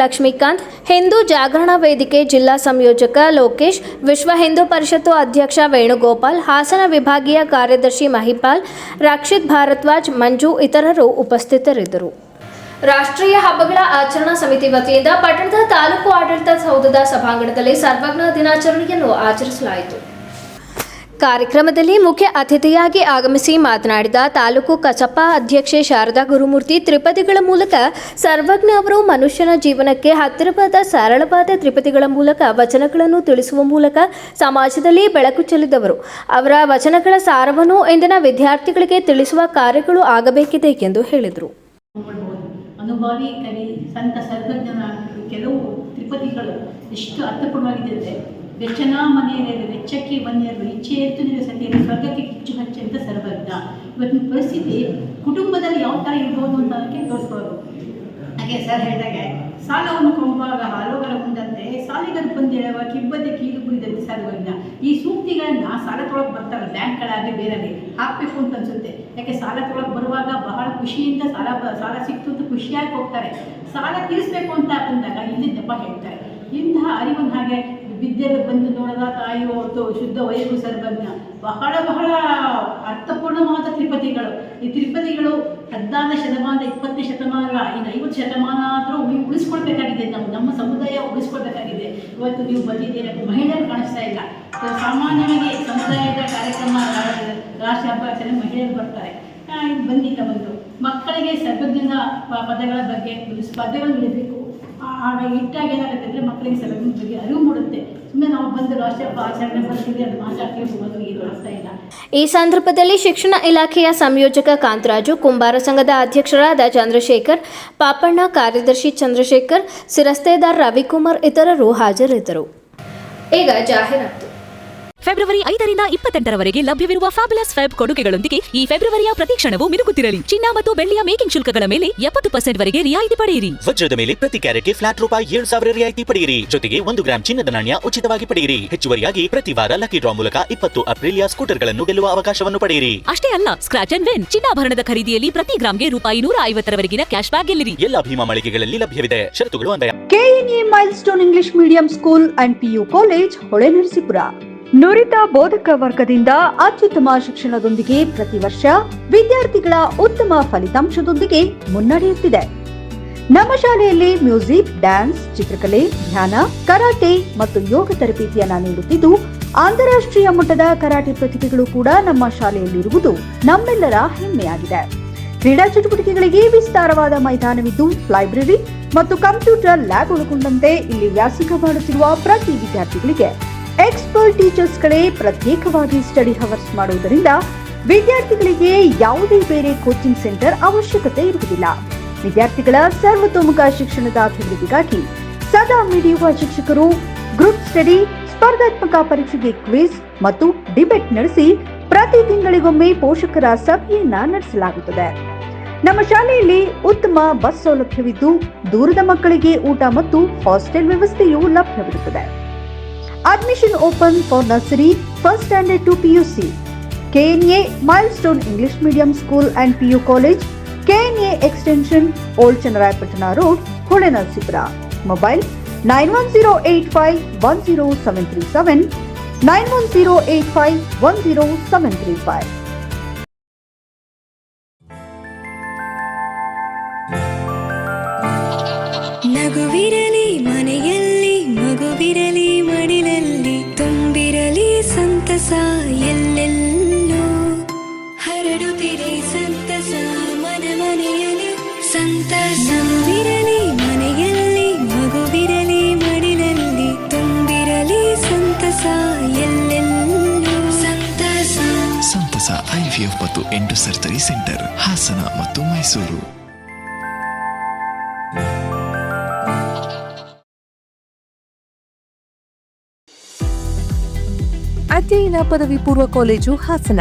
ಲಕ್ಷ್ಮೀಕಾಂತ್, ಹಿಂದೂ ಜಾಗರಣ ವೇದಿಕೆ ಜಿಲ್ಲಾ ಸಂಯೋಜಕ ಲೋಕೇಶ್, ವಿಶ್ವ ಹಿಂದೂ ಪರಿಷತ್ತು ಅಧ್ಯಕ್ಷ ವೇಣುಗೋಪಾಲ್, ಹಾಸನ ವಿಭಾಗೀಯ ಕಾರ್ಯದರ್ಶಿ ಮಹಿಪಾಲ್, ರಕ್ಷಿತ್ ಭಾರದ್ವಾಜ್, ಮಂಜು ಇತರರು ಉಪಸ್ಥಿತರಿದ್ದರು. ರಾಷ್ಟ್ರೀಯ ಹಬ್ಬಗಳ ಆಚರಣಾ ಸಮಿತಿ ವತಿಯಿಂದ ಪಟ್ಟಣದ ತಾಲೂಕು ಆಡಳಿತ ಸೌಧದ ಸಭಾಂಗಣದಲ್ಲಿ ಸರ್ವಜ್ಞ ದಿನಾಚರಣೆಯನ್ನು ಆಚರಿಸಲಾಯಿತು. ಕಾರ್ಯಕ್ರಮದಲ್ಲಿ ಮುಖ್ಯ ಅತಿಥಿಯಾಗಿ ಆಗಮಿಸಿ ಮಾತನಾಡಿದ ತಾಲೂಕು ಕಸಪ ಅಧ್ಯಕ್ಷೆ ಶಾರದಾ ಗುರುಮೂರ್ತಿ, ತ್ರಿಪದಿಗಳ ಮೂಲಕ ಸರ್ವಜ್ಞ ಅವರು ಮನುಷ್ಯನ ಜೀವನಕ್ಕೆ ಹತ್ತಿರವಾದ ಸರಳವಾದ ತ್ರಿಪದಿಗಳ ಮೂಲಕ ವಚನಗಳನ್ನು ತಿಳಿಸುವ ಮೂಲಕ ಸಮಾಜದಲ್ಲಿ ಬೆಳಕು ಚೆಲ್ಲಿದವರು. ಅವರ ವಚನಗಳ ಸಾರವನ್ನು ಇಂದಿನ ವಿದ್ಯಾರ್ಥಿಗಳಿಗೆ ತಿಳಿಸುವ ಕಾರ್ಯಗಳು ಆಗಬೇಕಿದೆ ಎಂದು ಹೇಳಿದರು. ಅನುಭವಿ ಕವಿ, ಸಂತ ಸರ್ವಜ್ಞನ ಕೆಲವು ತ್ರಿಪದಿಗಳು ಎಷ್ಟು ಅರ್ಥಪೂರ್ಣವಾಗಿದ್ದರೆ ವೆಚ್ಚನ ಮನೆಯಲ್ಲಿ ವೆಚ್ಚಕ್ಕೆ ಮನೆಯರು ಇಚ್ಛೆ ಎತ್ತು ಸತಿಯಲ್ಲಿ ಸ್ವರ್ಗಕ್ಕೆ ಕಿಚ್ಚು ಹಚ್ಚಿ ಅಂತ ಸರ್ವಜ್ಞ ಇವತ್ತಿನ ಪರಿಸ್ಥಿತಿ ಕುಟುಂಬದಲ್ಲಿ ಯಾವ ಥರ ಇರ್ಬೋದು ಅಂತ ಅದಕ್ಕೆ ತೋರಿಸ್ಬೋದು ಹಾಗೆ ಸರ್ ಹೇಳಿದಾಗೆ, ಸಾಲವನ್ನು ಕೊಂಬಾಗ ಹಾಲೋಗರ ಮುಂದಂತೆ ಸಾಲಿಗರು ಬಂದಿರುವ ಕಿಬ್ಬದ ಕೀಲು ಕುರಿದಂತೆ ಸರ್ವಜ್ಞ ಈ ಸೂಕ್ತಿಗಳನ್ನ ಸಾಲ ತೊಳಕ್ ಬರ್ತಾರೆ ಬ್ಯಾಂಕ್ಗಳಾಗಲಿ ಬೇರೆ ಹಾಕಬೇಕು ಅಂತ ಅನ್ಸುತ್ತೆ. ಯಾಕೆ ಸಾಲ ತೊಳಕ್ ಬರುವಾಗ ಬಹಳ ಖುಷಿಯಿಂದ ಸಾಲ ಸಾಲ ಸಿಕ್ತು ಅಂತ ಖುಷಿಯಾಗಿ ಹೋಗ್ತಾರೆ. ಸಾಲ ತೀರಿಸಬೇಕು ಅಂತ ಬಂದಾಗ ಇಲ್ಲಿ ದಪ್ಪ ಹೇಳ್ತಾರೆ. ಇಂತಹ ಅರಿವನ್ನು ಹಾಗೆ ವಿದ್ಯೆಗೆ ಬಂದು ನೋಡದ ತಾಯಿ ಹೊತ್ತು ಶುದ್ಧ ವೈರು ಸರ್ವಜ್ಞ ಬಹಳ ಬಹಳ ಅರ್ಥಪೂರ್ಣವಾದ ತ್ರಿಪತಿಗಳು. ಈ ತ್ರಿಪತಿಗಳು ಹದಿನಾರನೇ ಶತಮಾನ ಇಪ್ಪತ್ತನೇ ಶತಮಾನ ಇನ್ನು ಐವತ್ತು ಶತಮಾನ ಆದರೂ ಉಳಿ ಉಳಿಸ್ಕೊಳ್ಬೇಕಾಗಿದೆ ನಾವು ನಮ್ಮ ಸಮುದಾಯ ಉಳಿಸ್ಕೊಳ್ಬೇಕಾಗಿದೆ. ಇವತ್ತು ನೀವು ಬಂದಿದ್ದೀರ ಮಹಿಳೆಯರು ಕಾಣಿಸ್ತಾ ಇಲ್ಲ. ಸಾಮಾನ್ಯವಾಗಿ ಸಮುದಾಯದ ಕಾರ್ಯಕ್ರಮ ರಾಷ್ಟ್ರ ಹಬ್ಬ ಆಚರಣೆ ಮಹಿಳೆಯರು ಬರ್ತಾರೆ. ಬಂದಿಲ್ಲ ಒಂದು. ಮಕ್ಕಳಿಗೆ ಸರ್ವಜ್ಞನ ಪದಗಳ ಬಗ್ಗೆ ಇಡಬೇಕು ಆ- ಆಗ ಏನಾಗುತ್ತೆ ಅಂದರೆ ಮಕ್ಕಳಿಗೆ ಸರ್ವಜ್ಞನ ಬಗ್ಗೆ ಅರಿವು ಮೂಡುತ್ತೆ. ಸುಮ್ಮನೆ ನಾವು ಬಂದು ರಾಷ್ಟ್ರ ಹಬ್ಬ ಆಚರಣೆ ಬರ್ತೀವಿ ಅದು ಮಾತಾಡ್ತೀವಿ ಹೋಗೋದು ಏನು ಅರ್ಥ ಇಲ್ಲ. ಈ ಸಂದರ್ಭದಲ್ಲಿ ಶಿಕ್ಷಣ ಇಲಾಖೆಯ ಸಂಯೋಜಕ ಕಾಂತರಾಜು, ಕುಂಬಾರ ಸಂಘದ ಅಧ್ಯಕ್ಷರಾದ ಚಂದ್ರಶೇಖರ್, ಪಾಪಣ್ಣ ಕಾರ್ಯದರ್ಶಿ ಚಂದ್ರಶೇಖರ್, ಸಿರಸ್ತೇದಾರ್ ರವಿಕುಮಾರ್ ಇತರರು ಹಾಜರಿದ್ದರು. ಈಗ ಜಾಹೀರಾತು. ಫೆಬ್ರವರಿ ಐದರಿಂದ ಇಪ್ಪತ್ತೆಂಟರವರೆಗೆ ಲಭ್ಯವಿರುವ ಫ್ಯಾಬುಲಸ್ ಫೆಬ್ ಕೊಡುಗೆಗಳೊಂದಿಗೆ ಈ ಫೆಬ್ರವರಿಯ ಪ್ರತಿಕ್ಷಣವು ಮಿನುಗುತ್ತಿರಲಿ. ಚಿನ್ನ ಮತ್ತು ಬೆಳ್ಳಿಯ ಮೇಕಿಂಗ್ ಶುಲ್ಕಗಳ ಮೇಲೆ ಎಪ್ಪತ್ತು ಪರ್ಸೆಂಟ್ ವರೆಗೆ ರಿಯಾಯಿತಿ ಪಡೆಯಿರಿ. ವಜ್ರದ ಮೇಲೆ ಪ್ರತಿ ಕ್ಯಾರೆಟ್ಗೆ ಫ್ಲಾಟ್ ರೂಪಾಯಿ ಏಳು ಸಾವಿರ ರಿಯಾಯಿತಿ ಪಡೆಯಿರಿ. ಜೊತೆಗೆ ಒಂದು ಗ್ರಾಂ ಚಿನ್ನದ ನಾಣ್ಯ ಉಚಿತವಾಗಿ ಪಡೆಯಿರಿ. ಹೆಚ್ಚುವರಿಯಾಗಿ ಪ್ರತಿ ವಾರ ಲಕ್ಕಿ ಡ್ರಾ ಮೂಲಕ ಇಪ್ಪತ್ತು ಅಪ್ರಿಲಿಯಾ ಸ್ಕೂಟರ್ಗಳನ್ನು ಗೆಲ್ಲುವ ಅವಕಾಶವನ್ನು ಪಡೆಯಿರಿ. ಅಷ್ಟೇ ಅಲ್ಲ ಸ್ಕ್ರಾಚ್ ಅಂಡ್ ವಿನ್ ಚಿನ್ನಾಭರಣದ ಖರೀದಿಯಲ್ಲಿ ಪ್ರತಿ ಗ್ರಾಂಗೆ ರೂಪಾಯಿ ನೂರ ಐವತ್ತರವರೆಗಿನ ಕ್ಯಾಶ್ ಬ್ಯಾಕ್ ಗೆಲ್ಲಿರಿ. ಎಲ್ಲ ಭೀಮಾ ಮಳಿಗೆಗಳಲ್ಲಿ ಲಭ್ಯವಿದೆ. ಷರತ್ತುಗಳು ಅಂದರೆ KNE mile milestone English medium school and PU college Holenarasipura ನುರಿತ ಬೋಧಕ ವರ್ಗದಿಂದ ಅತ್ಯುತ್ತಮ ಶಿಕ್ಷಣದೊಂದಿಗೆ ಪ್ರತಿ ವರ್ಷ ವಿದ್ಯಾರ್ಥಿಗಳ ಉತ್ತಮ ಫಲಿತಾಂಶದೊಂದಿಗೆ ಮುನ್ನಡೆಯುತ್ತಿದೆ. ನಮ್ಮ ಶಾಲೆಯಲ್ಲಿ ಮ್ಯೂಸಿಕ್, ಡ್ಯಾನ್ಸ್, ಚಿತ್ರಕಲೆ, ಧ್ಯಾನ, ಕರಾಟೆ ಮತ್ತು ಯೋಗ ತರಬೇತಿಯನ್ನ ನೀಡುತ್ತಿದ್ದು, ಅಂತಾರಾಷ್ಟ್ರೀಯ ಮಟ್ಟದ ಕರಾಟೆ ಪ್ರತಿಭೆಗಳು ಕೂಡ ನಮ್ಮ ಶಾಲೆಯಲ್ಲಿರುವುದು ನಮ್ಮೆಲ್ಲರ ಹೆಮ್ಮೆಯಾಗಿದೆ. ಕ್ರೀಡಾ ಚಟುವಟಿಕೆಗಳಿಗೆ ವಿಸ್ತಾರವಾದ ಮೈದಾನವಿದ್ದು, ಲೈಬ್ರರಿ ಮತ್ತು ಕಂಪ್ಯೂಟರ್ ಲ್ಯಾಬ್ ಒಳಗೊಂಡಂತೆ ಇಲ್ಲಿ ವ್ಯಾಸಂಗ ಮಾಡುತ್ತಿರುವ ಪ್ರತಿ ವಿದ್ಯಾರ್ಥಿಗಳಿಗೆ ಎಕ್ಸ್ಪರ್ಟ್ ಟೀಚರ್ಸ್ಗಳೇ ಪ್ರತ್ಯೇಕವಾಗಿ ಸ್ಟಡಿ ಹವರ್ಸ್ ಮಾಡುವುದರಿಂದ ವಿದ್ಯಾರ್ಥಿಗಳಿಗೆ ಯಾವುದೇ ಬೇರೆ ಕೋಚಿಂಗ್ ಸೆಂಟರ್ ಅವಶ್ಯಕತೆ ಇರುವುದಿಲ್ಲ. ವಿದ್ಯಾರ್ಥಿಗಳ ಸರ್ವತೋಮುಖ ಶಿಕ್ಷಣದ ಅಭಿವೃದ್ಧಿಗಾಗಿ ಸದಾ ಮಿಡಿಯುವ ಶಿಕ್ಷಕರು ಗ್ರೂಪ್ ಸ್ಟಡಿ ಸ್ಪರ್ಧಾತ್ಮಕ ಪರೀಕ್ಷೆಗೆ ಕ್ವಿಜ್ ಮತ್ತು ಡಿಬೇಟ್ ನಡೆಸಿ ಪ್ರತಿ ತಿಂಗಳಿಗೊಮ್ಮೆ ಪೋಷಕರ ಸಭೆಯನ್ನ ನಡೆಸಲಾಗುತ್ತದೆ. ನಮ್ಮ ಶಾಲೆಯಲ್ಲಿ ಉತ್ತಮ ಬಸ್ ಸೌಲಭ್ಯವಿದ್ದು ದೂರದ ಮಕ್ಕಳಿಗೆ ಊಟ ಮತ್ತು ಹಾಸ್ಟೆಲ್ ವ್ಯವಸ್ಥೆಯೂ ಲಭ್ಯವಿರುತ್ತದೆ. Admission open for nursery, first standard to PUC. KNA Milestone English Medium School and PU College, KNA Extension, Old Chanarayapatna Road, Hole Narasimhapura. Mobile 9108510737, 9108510735. Hassan ಮತ್ತು ಮೈಸೂರು ಅಧ್ಯಯನ ಪದವಿ ಪೂರ್ವ ಕಾಲೇಜು ಹಾಸನ.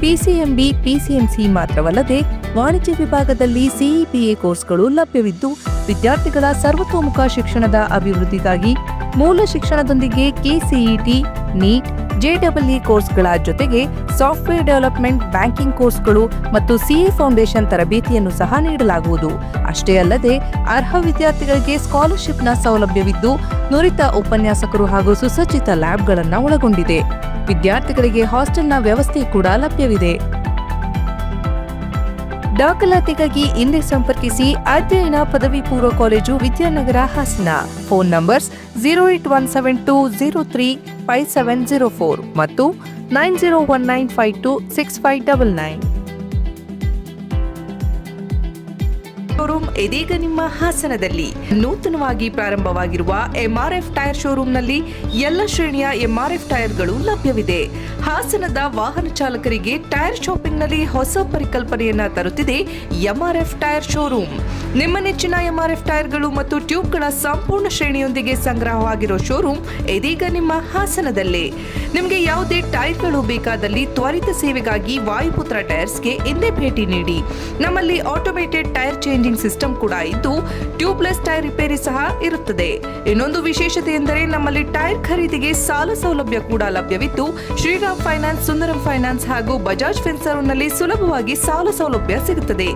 ಪಿಸಿಎಂಬಿ, ಪಿಸಿಎಂಸಿ ಮಾತ್ರವಲ್ಲದೆ ವಾಣಿಜ್ಯ ವಿಭಾಗದಲ್ಲಿ ಸಿಇಪಿಎ ಕೋರ್ಸ್ಗಳು ಲಭ್ಯವಿದ್ದು, ವಿದ್ಯಾರ್ಥಿಗಳ ಸರ್ವತೋಮುಖ ಶಿಕ್ಷಣದ ಅಭಿವೃದ್ಧಿಗಾಗಿ ಮೂಲ ಶಿಕ್ಷಣದೊಂದಿಗೆ ಕೆಸಿಇಟಿ, ನೀಟ್ ಜೆಡಬ್ಲ್ಇ ಕೋರ್ಸ್ಗಳ ಜೊತೆಗೆ ಸಾಫ್ಟ್ವೇರ್ ಡೆವಲಪ್ಮೆಂಟ್ ಬ್ಯಾಂಕಿಂಗ್ ಕೋರ್ಸ್ಗಳು ಮತ್ತು ಸಿಎ ಫೌಂಡೇಶನ್ ತರಬೇತಿಯನ್ನು ಸಹ ನೀಡಲಾಗುವುದು. ಅಷ್ಟೇ ಅಲ್ಲದೆ, ಅರ್ಹ ವಿದ್ಯಾರ್ಥಿಗಳಿಗೆ ಸ್ಕಾಲರ್ಶಿಪ್ನ ಸೌಲಭ್ಯವಿದ್ದು, ನುರಿತ ಉಪನ್ಯಾಸಕರು ಹಾಗೂ ಸುಸಜ್ಜಿತ ಲ್ಯಾಬ್ಗಳನ್ನು ಒಳಗೊಂಡಿದೆ. ವಿದ್ಯಾರ್ಥಿಗಳಿಗೆ ಹಾಸ್ಟೆಲ್ನ ವ್ಯವಸ್ಥೆ ಕೂಡ ಲಭ್ಯವಿದೆ. ದಾಖಲಾತಿಗಾಗಿ ಹಿಂದೆ ಸಂಪರ್ಕಿಸಿ ಅಧ್ಯಯನ ಪದವಿ ಪೂರ್ವ college Vidyanagar Hassan. Phone numbers zero eight one seven two zero three five seven zero four ಮತ್ತು nine zero one nine five two six five double nine. Showroom ಇದೀಗ ನಿಮ್ಮ ಹಾಸನದಲ್ಲಿ. ನೂತನವಾಗಿ ಪ್ರಾರಂಭವಾಗಿರುವ ಎಂಆರ್ಎಫ್ ಟೈರ್ ಶೋರೂಮ್ನಲ್ಲಿ ಎಲ್ಲ ಶ್ರೇಣಿಯ ಎಂಆರ್ಎಫ್ ಟೈರ್ಗಳು ಲಭ್ಯವಿದೆ. ಹಾಸನದ ವಾಹನ ಚಾಲಕರಿಗೆ ಟೈರ್ ಶಾಪಿಂಗ್ನಲ್ಲಿ ಹೊಸ ಪರಿಕಲ್ಪನೆಯನ್ನ ತರುತ್ತಿದೆ ಎಂಆರ್ಎಫ್ ಟೈರ್ ಶೋರೂಮ್. ನಿಮ್ಮ ನೆಚ್ಚಿನ ಎಂಆರ್ಎಫ್ ಟೈರ್ಗಳು ಮತ್ತು ಟ್ಯೂಬ್ಗಳ ಸಂಪೂರ್ಣ ಶ್ರೇಣಿಯೊಂದಿಗೆ ಸಂಗ್ರಹವಾಗಿರೋ ಶೋರೂಮ್ ಇದೀಗ ನಿಮ್ಮ ಹಾಸನದಲ್ಲೇ. ನಿಮಗೆ ಯಾವುದೇ ಟೈರ್ಗಳು ಬೇಕಾದಲ್ಲಿ ತ್ವರಿತ ಸೇವೆಗಾಗಿ ವಾಯುಪುತ್ರ ಟೈರ್ಸ್ಗೆ ಇಂದೇ ಭೇಟಿ ನೀಡಿ. ನಮ್ಮಲ್ಲಿ ಆಟೋಮೇಟೆಡ್ ಟೈರ್ ಸಿಸ್ಟಮ್ ಕೂಡ ಇದ್ದು ಟ್ಯೂಬ್ಲೆಸ್ ಟೈರ್ ರಿಪೇರಿ ಸಹ ಇರುತ್ತದೆ. ಇನ್ನೊಂದು ವಿಶೇಷತೆ ಎಂದರೆ ನಮ್ಮಲ್ಲಿ ಟೈರ್ ಖರೀದಿಗೆ ಸಾಲ ಸೌಲಭ್ಯ ಕೂಡ ಲಭ್ಯವಿದ್ದು, ಶ್ರೀರಾಮ್ ಫೈನಾನ್ಸ್, ಸುಂದರಂ ಫೈನಾನ್ಸ್ ಹಾಗೂ ಬಜಾಜ್ ಫೆನ್ಸರ್ನಲ್ಲಿ ಸುಲಭವಾಗಿ ಸಾಲ ಸೌಲಭ್ಯ ಸಿಗುತ್ತದೆ.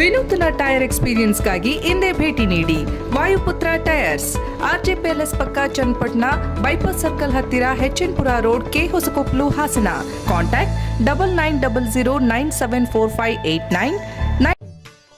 ವಿನೂತನ ಟೈರ್ ಎಕ್ಸ್ಪೀರಿಯನ್ಸ್ಗಾಗಿ ಹಿಂದೆ ಭೇಟಿ ನೀಡಿ. ವಾಯುಪುತ್ರ ಟೈರ್ಸ್ ಆರ್ಜೆ ಪ್ಯಾಲೇಸ್ ಪಕ್ಕ ಚನ್ನಪಟ್ಟಣ, ಬೈಪಾಸ್ ಸರ್ಕಲ್ ಹತ್ತಿರ ಹೆಚ್ಎನ್ಪುರ ಪುರ road, K Hosakoplu Hassan. Contact double nine double zero nine seven four five eight nine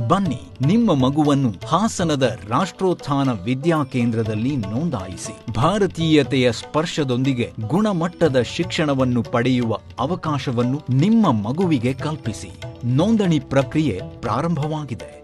ಬನ್ನಿ ನಿಮ್ಮ ಮಗುವನ್ನು ಹಾಸನದ ರಾಷ್ಟ್ರೋತ್ಥಾನ ವಿದ್ಯಾಕೇಂದ್ರದಲ್ಲಿ ನೋಂದಾಯಿಸಿ ಭಾರತೀಯತೆಯ ಸ್ಪರ್ಶದೊಂದಿಗೆ ಗುಣಮಟ್ಟದ ಶಿಕ್ಷಣವನ್ನು ಪಡೆಯುವ ಅವಕಾಶವನ್ನು ನಿಮ್ಮ ಮಗುವಿಗೆ ಕಲ್ಪಿಸಿ. ನೋಂದಣಿ ಪ್ರಕ್ರಿಯೆ ಪ್ರಾರಂಭವಾಗಿದೆ.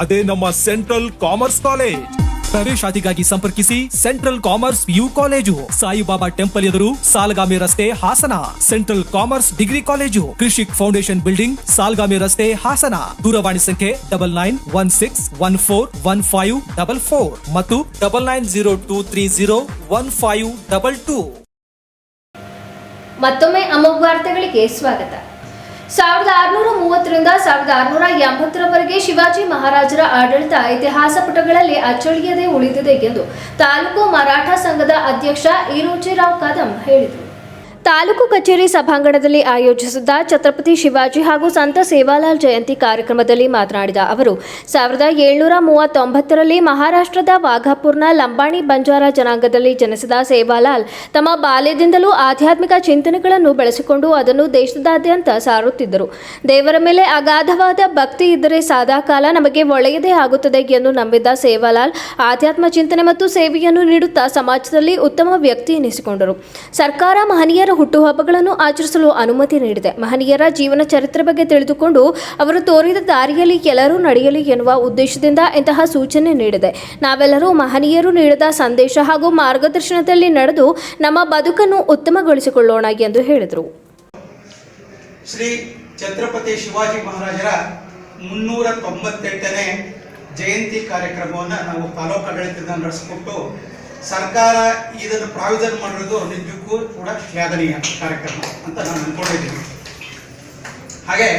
ಅದೇ ನಮ್ಮ ಸೆಂಟ್ರಲ್ ಕಾಮರ್ಸ್ ಕಾಲೇಜ್. ಪ್ರವೇಶಾತಿಗಾಗಿ ಸಂಪರ್ಕಿಸಿ central commerce U college. Saibaba temple ಎದುರು ಸಾಲ್ಗಾಮಿ ರಸ್ತೆ Hassan. Central commerce degree college. Krishik foundation building Salgami ರಸ್ತೆ ಹಾಸನ. ದೂರವಾಣಿ ಸಂಖ್ಯೆ double nine one six one four one five double four ಮತ್ತು double nine zero two three zero one five double two ಮತ್ತೊಮ್ಮೆ ಅಮೋಘ ವಾರ್ತೆಗಳಿಗೆ ಸ್ವಾಗತ. ಸಾವಿರದ ಆರುನೂರ ಮೂವತ್ತರಿಂದ ಸಾವಿರದ ಆರುನೂರ ಎಂಬತ್ತರವರೆಗೆ ಶಿವಾಜಿ ಮಹಾರಾಜರ ಆಡಳಿತ ಇತಿಹಾಸ ಪುಟಗಳಲ್ಲಿ ಅಚ್ಚಳಿಯದೆ ಉಳಿದಿದೆ ಎಂದು ತಾಲೂಕು ಮರಾಠ ಸಂಘದ ಅಧ್ಯಕ್ಷ ಈರೋಜಿರಾವ್ ಕದಂ ಹೇಳಿದರು. ತಾಲೂಕು ಕಚೇರಿ ಸಭಾಂಗಣದಲ್ಲಿ ಆಯೋಜಿಸಿದ್ದ ಛತ್ರಪತಿ ಶಿವಾಜಿ ಹಾಗೂ ಸಂತ ಸೇವಾಲಾಲ್ ಜಯಂತಿ ಕಾರ್ಯಕ್ರಮದಲ್ಲಿ ಮಾತನಾಡಿದ ಅವರು, ಸಾವಿರದ ಏಳ್ನೂರ ಮೂವತ್ತೊಂಬತ್ತರಲ್ಲಿ ಮಹಾರಾಷ್ಟ್ರದ ವಾಘಾಪುರ್ನ ಲಂಬಾಣಿ ಬಂಜಾರ ಜನಾಂಗದಲ್ಲಿ ಜನಿಸಿದ ಸೇವಾಲಾಲ್ ತಮ್ಮ ಬಾಲ್ಯದಿಂದಲೂ ಆಧ್ಯಾತ್ಮಿಕ ಚಿಂತನೆಗಳನ್ನು ಬೆಳೆಸಿಕೊಂಡು ಅದನ್ನು ದೇಶದಾದ್ಯಂತ ಸಾರುತ್ತಿದ್ದರು. ದೇವರ ಮೇಲೆ ಅಗಾಧವಾದ ಭಕ್ತಿ ಇದ್ದರೆ ಸಾದಾಕಾಲ ನಮಗೆ ಒಳ್ಳೆಯದೇ ಆಗುತ್ತದೆ ಎಂದು ನಂಬಿದ್ದ ಸೇವಾಲಾಲ್ ಆಧ್ಯಾತ್ಮ ಚಿಂತನೆ ಮತ್ತು ಸೇವೆಯನ್ನು ನೀಡುತ್ತಾ ಸಮಾಜದಲ್ಲಿ ಉತ್ತಮ ವ್ಯಕ್ತಿ ಎನಿಸಿಕೊಂಡರು. ಸರ್ಕಾರ ಮಹನೀಯರ ಹುಟ್ಟುಹಬ್ಬಗಳನ್ನು ಆಚರಿಸಲು ಅನುಮತಿ ನೀಡಿದೆ. ಮಹನೀಯರ ಜೀವನ ಚರಿತ್ರೆ ಬಗ್ಗೆ ತಿಳಿದುಕೊಂಡು ಅವರು ತೋರಿದ ದಾರಿಯಲ್ಲಿ ಎಲ್ಲರೂ ನಡೆಯಲಿ ಎನ್ನುವ ಉದ್ದೇಶದಿಂದ ಇಂತಹ ಸೂಚನೆ ನೀಡಿದೆ. ನಾವೆಲ್ಲರೂ ಮಹನೀಯರು ನೀಡಿದ ಸಂದೇಶ ಹಾಗೂ ಮಾರ್ಗದರ್ಶನದಲ್ಲಿ ನಡೆದು ನಮ್ಮ ಬದುಕನ್ನು ಉತ್ತಮಗೊಳಿಸಿಕೊಳ್ಳೋಣ ಎಂದು ಹೇಳಿದರು. ಶ್ರೀ ಛತ್ರಪತಿ ಶಿವಾಜಿ ಮಹಾರಾಜರ ಮುನ್ನೂರ ತೊಂಬತ್ತೆಂಟನೇ ಜಯಂತಿ ಕಾರ್ಯಕ್ರಮವನ್ನು ನಾವು ತಾಲೂಕು ಆಡಳಿತದಿಂದ ನಡೆಸಿಕೊಟ್ಟು ಸರ್ಕಾರ ಇದನ್ನು ಪ್ರಾಯೋಜನ ಮಾಡಿರೋದು ನಿಜಕ್ಕೂ ಕೂಡ ಶ್ಲಾಘನೀಯ ಕಾರ್ಯಕ್ರಮ ಅಂತ ನಾನು ಅನ್ಕೊಂಡಿದ್ದೀನಿ ಹಾಗೆ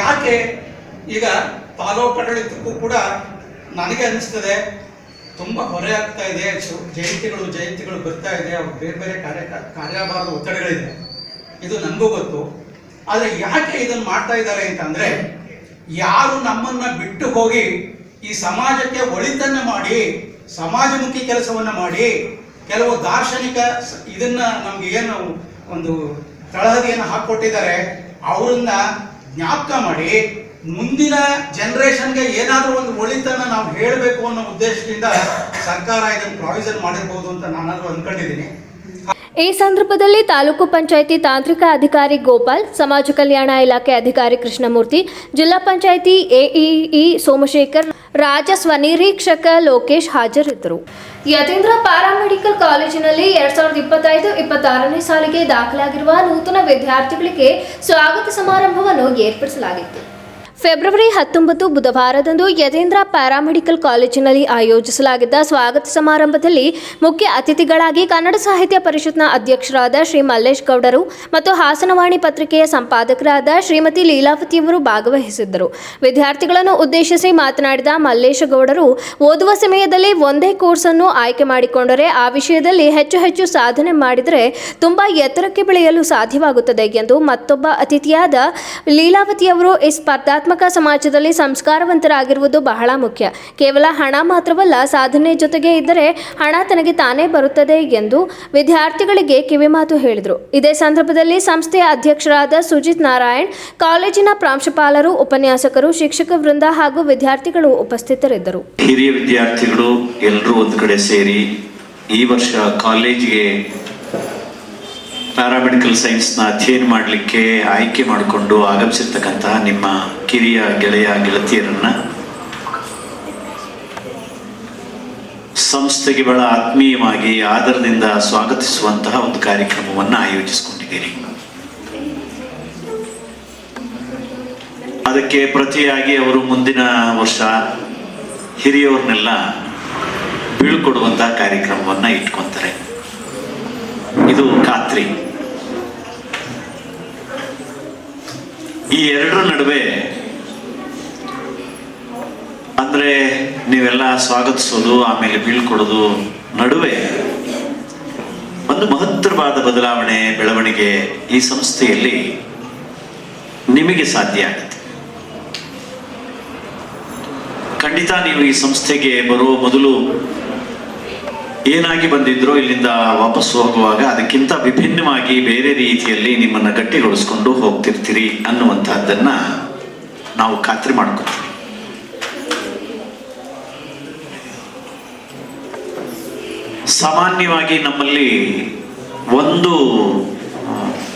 ಯಾಕೆ ಈಗ ತಾಲೂಕು ಆಡಳಿತಕ್ಕೂ ಕೂಡ ನನಗೆ ಅನಿಸ್ತದೆ, ತುಂಬ ಹೊರೆ ಆಗ್ತಾ ಇದೆ ಜಯಂತಿಗಳು ಜಯಂತಿಗಳು ಬರ್ತಾ ಇದೆ, ಅವ್ರು ಬೇರೆ ಬೇರೆ ಕಾರ್ಯ ಕಾರ್ಯಭಾರದ ಒತ್ತಡಗಳಿದೆ. ಇದು ನನಗೂ ಗೊತ್ತು. ಆದರೆ ಯಾಕೆ ಇದನ್ನು ಮಾಡ್ತಾ ಇದ್ದಾರೆ ಅಂತಂದ್ರೆ, ಯಾರು ನಮ್ಮನ್ನ ಬಿಟ್ಟು ಹೋಗಿ ಈ ಸಮಾಜಕ್ಕೆ ಒಳಿತನ್ನ ಮಾಡಿ ಸಮಾಜಮುಖಿ ಕೆಲಸವನ್ನ ಮಾಡಿ ಕೆಲವು ದಾರ್ಶನಿಕ ಇದನ್ನ ನಮ್ಗೆ ಏನು ಒಂದು ತಳಹದಿಯನ್ನು ಹಾಕ್ಕೊಟ್ಟಿದ್ದಾರೆ, ಅವರನ್ನ ಜ್ಞಾಪಕ ಮಾಡಿ ಮುಂದಿನ ಜನರೇಷನ್ಗೆ ಏನಾದರೂ ಒಂದು ಒಳಿತನ್ನ ನಾವು ಹೇಳಬೇಕು ಅನ್ನೋ ಉದ್ದೇಶದಿಂದ ಸರ್ಕಾರ ಇದನ್ನು ಪ್ರಾವಿಷನ್ ಮಾಡಿರ್ಬೋದು ಅಂತ ನಾನಾದರೂ ಅಂದ್ಕೊಂಡಿದ್ದೀನಿ ಈ ಸಂದರ್ಭದಲ್ಲಿ ತಾಲೂಕು ಪಂಚಾಯಿತಿ ತಾಂತ್ರಿಕ ಅಧಿಕಾರಿ ಗೋಪಾಲ್, ಸಮಾಜ ಕಲ್ಯಾಣ ಇಲಾಖೆ ಅಧಿಕಾರಿ ಕೃಷ್ಣಮೂರ್ತಿ, ಜಿಲ್ಲಾ ಪಂಚಾಯಿತಿ ಎಇಇ ಸೋಮಶೇಖರ್ ರಾಜ ಸ್ವನಿರೀಕ್ಷಕ ಲೋಕೇಶ್ ಹಾಜರಿದ್ದರು. ಯತೀಂದ್ರ ಪ್ಯಾರಾಮೆಡಿಕಲ್ ಕಾಲೇಜಿನಲ್ಲಿ ಎರಡ್ ಸಾವಿರದ ಇಪ್ಪತ್ತೈದು, ಇಪ್ಪತ್ತಾರನೇ ಸಾಲಿಗೆ ದಾಖಲಾಗಿರುವ ನೂತನ ವಿದ್ಯಾರ್ಥಿಗಳಿಗೆ ಸ್ವಾಗತ ಸಮಾರಂಭವನ್ನು ಏರ್ಪಡಿಸಲಾಗಿತ್ತು. ಫೆಬ್ರವರಿ ಹತ್ತೊಂಬತ್ತು ಬುಧವಾರದಂದು ಯದೇಂದ್ರ ಪ್ಯಾರಾಮೆಡಿಕಲ್ ಕಾಲೇಜಿನಲ್ಲಿ ಆಯೋಜಿಸಲಾಗಿದ್ದ ಸ್ವಾಗತ ಸಮಾರಂಭದಲ್ಲಿ ಮುಖ್ಯ ಅತಿಥಿಗಳಾಗಿ ಕನ್ನಡ ಸಾಹಿತ್ಯ ಪರಿಷತ್ನ ಅಧ್ಯಕ್ಷರಾದ ಶ್ರೀ ಮಲ್ಲೇಶ್ ಗೌಡರು ಮತ್ತು ಹಾಸನವಾಣಿ ಪತ್ರಿಕೆಯ ಸಂಪಾದಕರಾದ ಶ್ರೀಮತಿ ಲೀಲಾವತಿಯವರು ಭಾಗವಹಿಸಿದ್ದರು. ವಿದ್ಯಾರ್ಥಿಗಳನ್ನು ಉದ್ದೇಶಿಸಿ ಮಾತನಾಡಿದ ಮಲ್ಲೇಶ ಗೌಡರು, ಓದುವ ಸಮಯದಲ್ಲಿ ಒಂದೇ ಕೋರ್ಸ್ ಅನ್ನು ಆಯ್ಕೆ ಮಾಡಿಕೊಂಡರೆ ಆ ವಿಷಯದಲ್ಲಿ ಹೆಚ್ಚು ಹೆಚ್ಚು ಸಾಧನೆ ಮಾಡಿದರೆ ತುಂಬಾ ಎತ್ತರಕ್ಕೆ ಬೆಳೆಯಲು ಸಾಧ್ಯವಾಗುತ್ತದೆ ಎಂದು ಮತ್ತೊಬ್ಬ ಅತಿಥಿಯಾದ ಲೀಲಾವತಿಯವರು ಈ ಸ್ಪರ್ಧಾತ್ಮಕ ಸಮಾಜದಲ್ಲಿ ಸಂಸ್ಕಾರವಂತರಾಗಿರುವುದು ಬಹಳ ಮುಖ್ಯ. ಕೇವಲ ಹಣ ಮಾತ್ರವಲ್ಲ, ಸಾಧನೆ ಜೊತೆಗೆ ಇದ್ದರೆ ಹಣ ತನಗೆ ತಾನೇ ಬರುತ್ತದೆ ಎಂದು ವಿದ್ಯಾರ್ಥಿಗಳಿಗೆ ಕಿವಿಮಾತು ಹೇಳಿದರು. ಇದೇ ಸಂದರ್ಭದಲ್ಲಿ ಸಂಸ್ಥೆಯ ಅಧ್ಯಕ್ಷರಾದ ಸುಜಿತ್ ನಾರಾಯಣ್, ಕಾಲೇಜಿನ ಪ್ರಾಂಶುಪಾಲರು, ಉಪನ್ಯಾಸಕರು, ಶಿಕ್ಷಕ ವೃಂದ ಹಾಗೂ ವಿದ್ಯಾರ್ಥಿಗಳು ಉಪಸ್ಥಿತರಿದ್ದರು. ಹಿರಿಯ ವಿದ್ಯಾರ್ಥಿಗಳು ಎಲ್ಲರೂ ಒಂದು ಸೇರಿ ಈ ವರ್ಷ ಕಾಲೇಜಿಗೆ ಪ್ಯಾರಾಮೆಡಿಕಲ್ ಸೈನ್ಸ್ನ ಅಧ್ಯಯನ ಮಾಡಲಿಕ್ಕೆ ಆಯ್ಕೆ ಮಾಡಿಕೊಂಡು ಆಗಮಿಸಿರ್ತಕ್ಕಂತಹ ನಿಮ್ಮ ಕಿರಿಯ ಗೆಳೆಯ ಗೆಳತಿಯರನ್ನ ಸಂಸ್ಥೆಗೆ ಬಹಳ ಆತ್ಮೀಯವಾಗಿ ಆದರದಿಂದ ಸ್ವಾಗತಿಸುವಂತಹ ಒಂದು ಕಾರ್ಯಕ್ರಮವನ್ನು ಆಯೋಜಿಸಿಕೊಂಡಿದ್ದೀರಿ. ಅದಕ್ಕೆ ಪ್ರತಿಯಾಗಿ ಅವರು ಮುಂದಿನ ವರ್ಷ ಹಿರಿಯವ್ರನ್ನೆಲ್ಲ ಬೀಳ್ಕೊಡುವಂತಹ ಕಾರ್ಯಕ್ರಮವನ್ನು ಇಟ್ಕೊತಾರೆ. ಇದು ಖಾತ್ರಿ. ಈ ಎರಡರ ನಡುವೆ ಅಂದ್ರೆ ನೀವೆಲ್ಲ ಸ್ವಾಗತಿಸೋದು, ಆಮೇಲೆ ಬೀಳ್ಕೊಡೋದು ನಡುವೆ ಒಂದು ಮಹತ್ತರವಾದ ಬದಲಾವಣೆ, ಬೆಳವಣಿಗೆ ಈ ಸಂಸ್ಥೆಯಲ್ಲಿ ನಿಮಗೆ ಸಾಧ್ಯ ಆಗುತ್ತೆ. ಖಂಡಿತ ನೀವು ಈ ಸಂಸ್ಥೆಗೆ ಬರುವ ಮೊದಲು ಏನಾಗಿ ಬಂದಿದ್ರೋ ಇಲ್ಲಿಂದ ವಾಪಸ್ ಹೋಗುವಾಗ ಅದಕ್ಕಿಂತ ವಿಭಿನ್ನವಾಗಿ ಬೇರೆ ರೀತಿಯಲ್ಲಿ ನಿಮ್ಮನ್ನ ಗಟ್ಟಿಗೊಳಿಸ್ಕೊಂಡು ಹೋಗ್ತಿರ್ತೀರಿ ಅನ್ನುವಂತಹದ್ದನ್ನ ನಾವು ಖಾತ್ರಿ ಮಾಡ್ಕೊತೀವಿ. ಸಾಮಾನ್ಯವಾಗಿ ನಮ್ಮಲ್ಲಿ ಒಂದು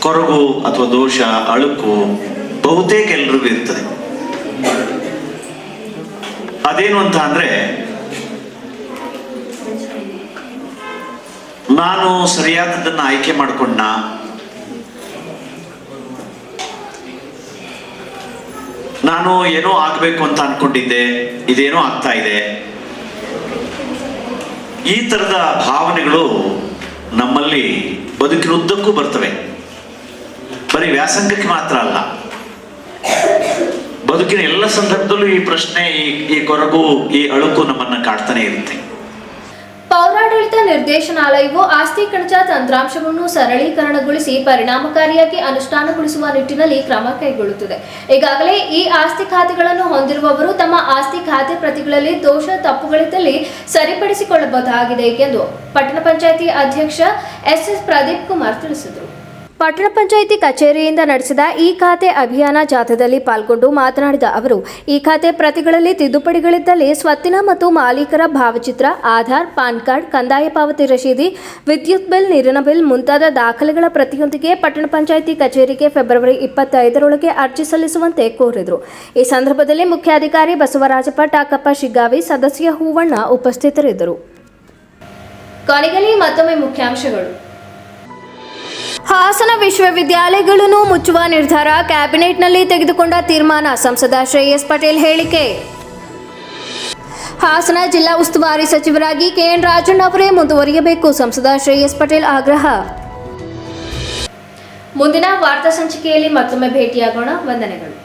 ಕೊರಗು ಅಥವಾ ದೋಷ, ಅಳುಕು ಬಹುತೇಕ ಎಲ್ರಿಗೂ ಇರ್ತದೆ. ಅದೇನು ಅಂತ ಅಂದ್ರೆ ನಾನು ಸರಿಯಾದದನ್ನ ಆಯ್ಕೆ ಮಾಡಿಕೊಂಡ. ನಾನು ಏನೋ ಆಗಬೇಕು ಅಂತ ಅನ್ಕೊಂಡಿದ್ದೆ, ಇದೇನೋ ಆಗ್ತಾ ಇದೆ. ಈ ತರದ ಭಾವನೆಗಳು ನಮ್ಮಲ್ಲಿ ಬದುಕಿನ ಉದ್ದಕ್ಕೂ ಬರ್ತವೆ. ಬರೀ ವ್ಯಾಸಂಗಕ್ಕೆ ಮಾತ್ರ ಅಲ್ಲ. ಬದುಕಿನ ಎಲ್ಲ ಸಂದರ್ಭದಲ್ಲೂ ಈ ಪ್ರಶ್ನೆ, ಈ ಈ ಕೊರಗು, ಈ ಅಳುಕು ನಮ್ಮನ್ನ ಕಾಡ್ತಾನೆ ಇರುತ್ತೆ. ಪೌರಾಡಳಿತ ನಿರ್ದೇಶನಾಲಯವು ಆಸ್ತಿ ಕಣಜ ತಂತ್ರಾಂಶವನ್ನು ಸರಳೀಕರಣಗೊಳಿಸಿ ಪರಿಣಾಮಕಾರಿಯಾಗಿ ಅನುಷ್ಠಾನಗೊಳಿಸುವ ನಿಟ್ಟಿನಲ್ಲಿ ಕ್ರಮ ಕೈಗೊಳ್ಳುತ್ತದೆ. ಈಗಾಗಲೇ ಈ ಆಸ್ತಿ ಖಾತೆಗಳನ್ನು ಹೊಂದಿರುವವರು ತಮ್ಮ ಆಸ್ತಿ ಖಾತೆ ಪ್ರತಿಗಳಲ್ಲಿ ದೋಷ ತಪ್ಪುಗಳಿದ್ದಲ್ಲಿ ಸರಿಪಡಿಸಿಕೊಳ್ಳಬಹುದಾಗಿದೆ ಎಂದು ಪಟ್ಟಣ ಪಂಚಾಯಿತಿ ಅಧ್ಯಕ್ಷ ಎಸ್ ಎಸ್ ಪ್ರದೀಪ್ ಕುಮಾರ್ ತಿಳಿಸಿದರು. ಪಟ್ಟಣ ಪಂಚಾಯಿತಿ ಕಚೇರಿಯಿಂದ ನಡೆಸಿದ ಈ ಖಾತೆ ಅಭಿಯಾನ ಜಾಥಾದಲ್ಲಿ ಪಾಲ್ಗೊಂಡು ಮಾತನಾಡಿದ ಅವರು, ಈ ಖಾತೆ ಪ್ರತಿಗಳಲ್ಲಿ ತಿದ್ದುಪಡಿಗಳಿದ್ದಲ್ಲಿ ಸ್ವತ್ತಿನ ಮತ್ತು ಮಾಲೀಕರ ಭಾವಚಿತ್ರ, ಆಧಾರ್, ಪಾನ್ ಕಾರ್ಡ್, ಕಂದಾಯ ಪಾವತಿ ರಶೀದಿ, ವಿದ್ಯುತ್ ಬಿಲ್, ನೀರಿನ ಬಿಲ್ ಮುಂತಾದ ದಾಖಲೆಗಳ ಪ್ರತಿಯೊಂದಿಗೆ ಪಟ್ಟಣ ಪಂಚಾಯಿತಿ ಕಚೇರಿಗೆ ಫೆಬ್ರವರಿ ಇಪ್ಪತ್ತೈದರೊಳಗೆ ಅರ್ಜಿ ಸಲ್ಲಿಸುವಂತೆ ಕೋರಿದರು. ಈ ಸಂದರ್ಭದಲ್ಲಿ ಮುಖ್ಯಾಧಿಕಾರಿ ಬಸವರಾಜಪ್ಪ ಟಾಕಪ್ಪ ಶಿಗ್ಗಾವಿ ಸದಸ್ಯ ಹೂವಣ್ಣ ಉಪಸ್ಥಿತರಿದ್ದರು. ಕೊನೆಯಲ್ಲಿ ಮತ್ತೊಮ್ಮೆ ಮುಖ್ಯಾಂಶಗಳು. ಹಾಸನ ವಿಶ್ವವಿದ್ಯಾಲಯಗಳನ್ನು ಮುಚ್ಚುವ ನಿರ್ಧಾರ ಕ್ಯಾಬಿನೆಟ್ನಲ್ಲಿ ತೆಗೆದುಕೊಂಡ ತೀರ್ಮಾನ ಸಂಸದ ಶ್ರೇಯಸ್ ಪಟೇಲ್ ಹೇಳಿಕೆ. ಹಾಸನ ಜಿಲ್ಲಾ ಉಸ್ತುವಾರಿ ಸಚಿವರಾಗಿ ಕೆಎನ್ ರಾಜಣ್ಣ ಅವರೇ ಮುಂದುವರಿಯಬೇಕು ಸಂಸದ ಶ್ರೇಯಸ್ ಪಟೇಲ್ ಆಗ್ರಹ. ಮುಂದಿನ ವಾರ್ತಾ ಸಂಚಿಕೆಯಲ್ಲಿ ಮತ್ತೊಮ್ಮೆ ಭೇಟಿಯಾಗೋಣ. ವಂದನೆಗಳು.